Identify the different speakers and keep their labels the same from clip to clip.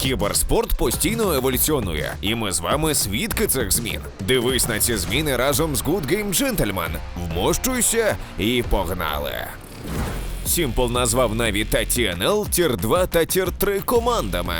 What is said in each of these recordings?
Speaker 1: Кіберспорт постійно еволюціонує, і ми з вами свідки цих змін. Дивись на ці зміни разом з Good Game Gentleman. Вмощуйся і погнали. Сімпл назвав Наві та TNL Тір 2 та Тір 3 командами.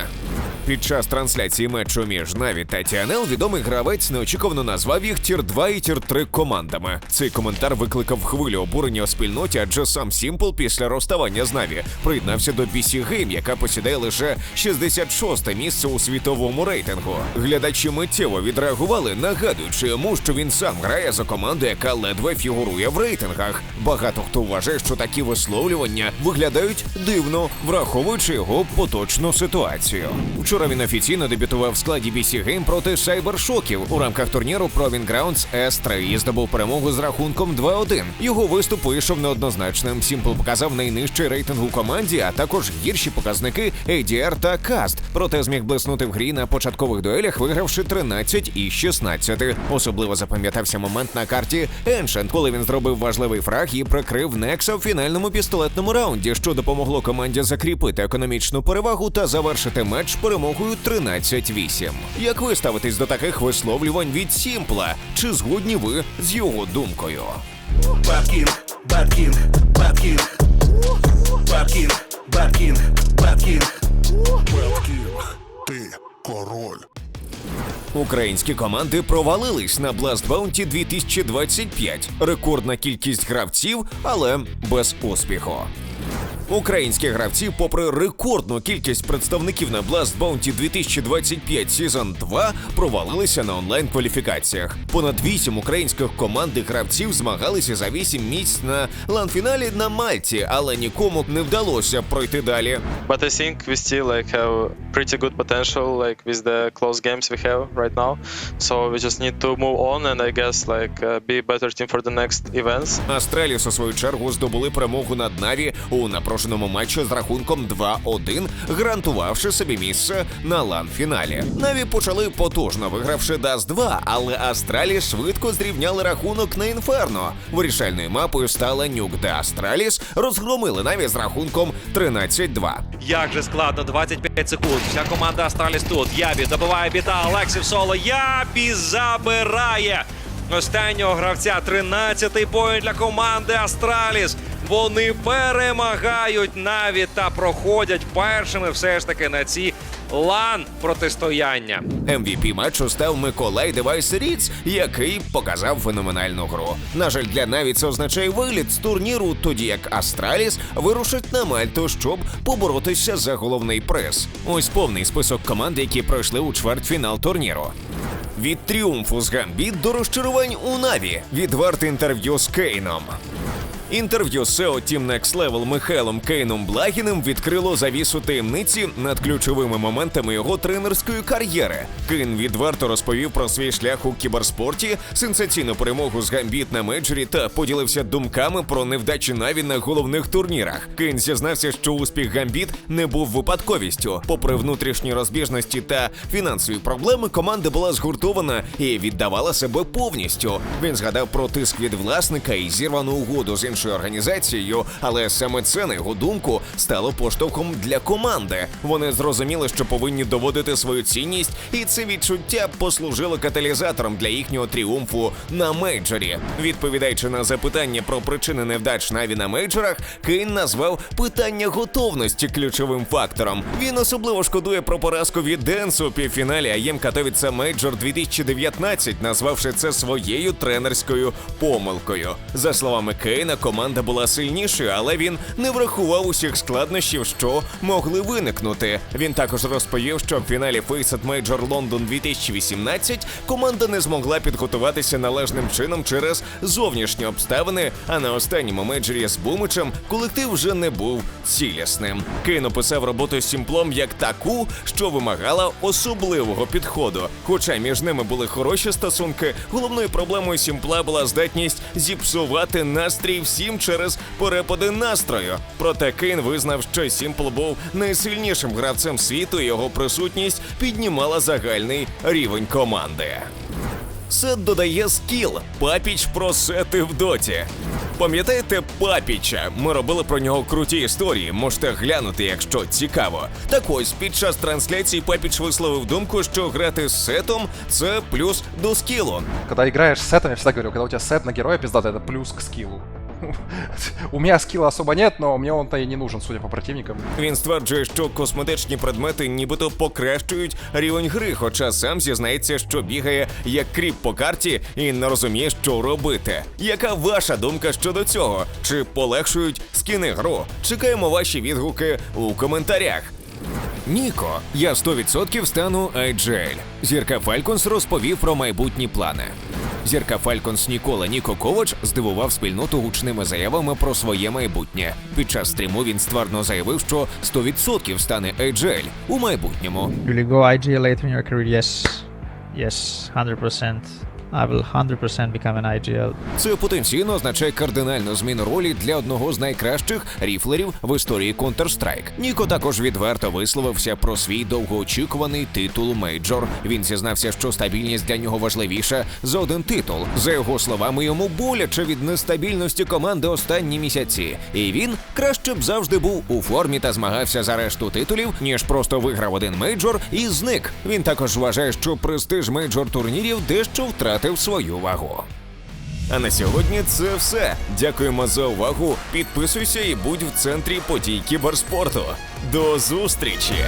Speaker 1: Під час трансляції матчу між Наві та TNL відомий гравець неочікувано назвав їх Тір 2 і Тір 3 командами. Цей коментар викликав хвилю обурення у спільноті, адже сам Сімпл після розставання з Наві приєднався до BC Game, яка посідає лише 66 місце у світовому рейтингу. Глядачі миттєво відреагували, нагадуючи йому, що він сам грає за команду, яка ледве фігурує в рейтингах. Багато хто вважає, що такі висловлювання виглядають дивно, враховуючи його поточну ситуацію. Вчора він офіційно дебютував в складі BC Game проти Сайбершоків у рамках турніру Proving Grounds S3 і здобув перемогу з рахунком 2-1. Його виступ вийшов неоднозначним. Сімпл показав найнижчий рейтинг у команді, а також гірші показники ADR та Каст. Проте зміг блиснути в грі на початкових дуелях, вигравши 13 і 16. Особливо запам'ятався момент на карті Ancient, коли він зробив важливий фраг і прикрив Некса в фінальному пістолетному раунді, що допомогло команді закріпити економічну перевагу та завершити матч перемогою 13-8. Як ви ставитесь до таких висловлювань від Сімпла? Чи згодні ви з його думкою?
Speaker 2: Баткінг, Баткінг, Баткінг. Баткінг, Баткінг, Баткінг.
Speaker 3: Беткінг, ти король.
Speaker 1: Українські команди провалились на Blast Bounty 2025. Рекордна кількість гравців, але без успіху. Українські гравці, попри рекордну кількість представників на Blast Bounty 2025 Season 2, провалилися на онлайн кваліфікаціях. Понад вісім українських команд і гравців змагалися за вісім місць на лан-фіналі на Мальті, але нікому не вдалося пройти далі.
Speaker 4: But I think we still like have pretty good potential like with the close games we have right now. So we just need to move on and I guess like uh, be a better team for the next events.
Speaker 1: Астраліс у свою чергу здобули перемогу над Наві у напрошеному матчі з рахунком 2-1, гарантувавши собі місце на лан-фіналі. Наві почали потужно, вигравши Даст 2, але Астраліс швидко зрівняли рахунок на інферно. Вирішальною мапою стала Нюк, де Астраліс розгромили Наві з рахунком 13-2.
Speaker 5: Як же складно, 25 секунд. Вся команда Астраліс тут. Ябі добиває біта. Олексів соло. Ябі забирає останнього гравця. 13-й поінт для команди Астраліс. Вони перемагають навіть та проходять першими все ж таки на ці лан протистояння.
Speaker 1: MVP матчу став Миколай Девайс Ріц, який показав феноменальну гру. На жаль, для Наві це означає виліт з турніру, тоді як Астраліс вирушить на Мальту, щоб поборотися за головний приз. Ось повний список команд, які пройшли у чвертьфінал турніру. Від тріумфу з Гамбіт до розчарувань у Наві. Відверте інтерв'ю з Кейном. Інтерв'ю SEO Team Next Level Михайлом Кейном Благіним відкрило завісу таємниці над ключовими моментами його тренерської кар'єри. Кейн відверто розповів про свій шлях у кіберспорті, сенсаційну перемогу з гамбіт на меджорі та поділився думками про невдачі Наві на головних турнірах. Кейн зізнався, що успіх гамбіт не був випадковістю. Попри внутрішні розбіжності та фінансові проблеми, команда була згуртована і віддавала себе повністю. Він згадав про тиск від власника і зірвану угоду з іншою організацією, але саме це, на його думку, стало поштовхом для команди. Вони зрозуміли, що повинні доводити свою цінність, і це відчуття послужило каталізатором для їхнього тріумфу на мейджорі. Відповідаючи на запитання про причини невдач Наві на мейджорах, Кейн назвав питання готовності ключовим фактором. Він особливо шкодує про поразку від Денсу у півфіналі АЄМ Катовіца Мейджор 2019, назвавши це своєю тренерською помилкою. За словами Кейна, команда була сильнішою, але він не врахував усіх складнощів, що могли виникнути. Він також розповів, що в фіналі Faceit Major London 2018 команда не змогла підготуватися належним чином через зовнішні обставини. А на останньому мейджорі з Бумичем колектив вже не був цілісним. Кейн описав роботу з Сімплом як таку, що вимагала особливого підходу. Хоча між ними були хороші стосунки, головною проблемою Сімпла була здатність зіпсувати настрій всім через перепади настрою. Проте Кейн визнав, що Сімпл був найсильнішим гравцем світу, і його присутність піднімала загальний рівень команди. Сет додає скіл. Папіч про сети в доті. Пам'ятаєте Папіча? Ми робили про нього круті історії. Можете глянути, якщо цікаво. Так ось під час трансляції Папіч висловив думку, що грати з сетом це плюс до скілу.
Speaker 6: Когда играешь с сетом, я всегда говорю, когда у тебя сет на героя пиздатый, это плюс к скиллу. У меня скилла особо нет, но мне он-то и не нужен, судя по противникам.
Speaker 1: Він стверджує, що косметичні предмети нібито покращують рівень гри, хоча сам зізнається, що бігає як кріп по карті і не розуміє, що робити. Яка ваша думка щодо цього? Чи полегшують скіни гру? Чекаємо ваші відгуки у коментарях. Ніко, я 100% стану IGL. Зірка Фальконс розповів про майбутні плани. Зірка Фальконс Нікола Ніко Ковач здивував спільноту гучними заявами про своє майбутнє. Під час стріму він ствердно заявив, що 100% стане AGL у майбутньому.
Speaker 7: You go IGL later in your career? Yes. Yes, 100%. I will 100% become an IGL.
Speaker 1: Це потенційно означає кардинальну зміну ролі для одного з найкращих ріфлерів в історії Counter-Strike. Ніко також відверто висловився про свій довгоочікуваний титул мейджор. Він зізнався, що стабільність для нього важливіша за один титул. За його словами, йому боляче від нестабільності команди останні місяці, і він краще б завжди був у формі та змагався за решту титулів, ніж просто виграв один мейджор і зник. Він також вважає, що престиж мейджор турнірів дещо втратив свою вагу. А на сьогодні це все. Дякуємо за увагу. Підписуйся і будь в центрі подій кіберспорту. До зустрічі!